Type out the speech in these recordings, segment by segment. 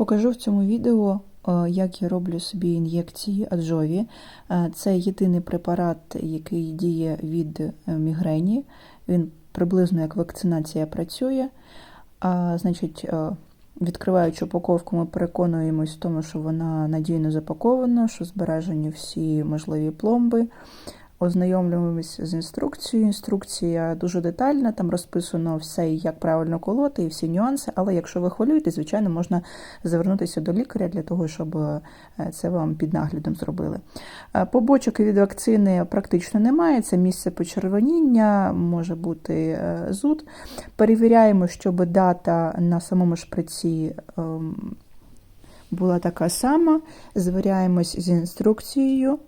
Покажу в цьому відео, е, як я роблю собі ін'єкції Аджові. Е, Це єдиний препарат, який діє від е, мігрені. Він приблизно як вакцинація працює. А, Значить, відкриваючи упаковку, ми переконуємось в тому, що вона надійно запакована, що збережені всі можливі пломби. Ознайомлюємося з інструкцією. Інструкція дуже детальна, там розписано все, як правильно колоти і всі нюанси. Але якщо ви хвилюєтесь, звичайно, можна звернутися до лікаря для того, щоб е, це вам під наглядом зробили. Е, Побочок від вакцини практично немає. Це місце почервоніння, може бути е, зуд. Перевіряємо, щоб дата на самому шприці. ем, Була така сама, звіряємось з інструкцією.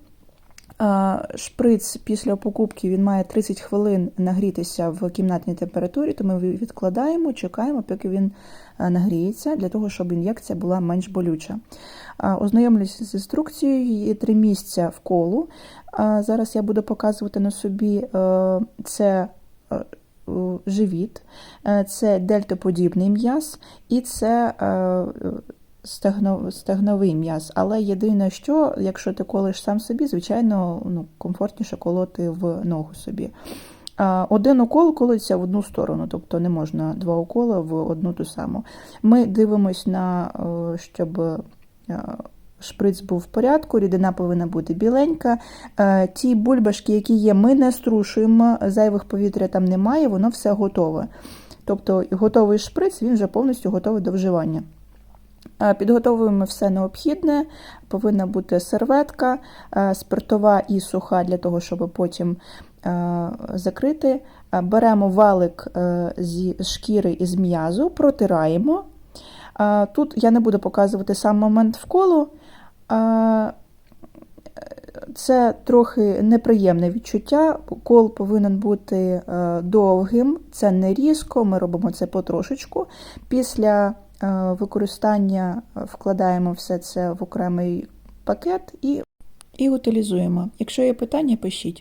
Шприц після покупки він має 30 хвилин нагрітися в кімнатній температурі, то ми відкладаємо, чекаємо, поки він нагріється, для того, щоб ін'єкція була менш болюча. Ознайомлюся з інструкцією, є три місця в колу. Зараз я буду показувати на собі е, це. е, е, Живіт, Е, це дельтоподібний м'яз, і це е, стегно, стегновий м'яз. Але єдине, що, якщо ти колиш сам собі, звичайно, ну, комфортніше колоти в ногу собі. Один укол колиться в одну сторону, тобто не можна два уколи в одну ту саму. Ми дивимось на, е, щоб е, шприц був в порядку, рідина повинна бути біленька. Е, Ті бульбашки, які є, ми не струшуємо, зайвих повітря там немає, воно все готове. Тобто готовий шприц, він вже повністю готовий до вживання. Е, Підготовуємо все необхідне, повинна бути серветка, е, спиртова і суха для того, щоб потім е, закрити. Беремо валик зі шкіри із м'язу, протираємо. Тут я не буду показувати сам момент вколу. Це трохи неприємне відчуття. Кол повинен бути довгим, це не різко, ми робимо це потрошечку. Після використання е, вкладаємо все це в окремий пакет і, і утилізуємо. Якщо є питання, пишіть.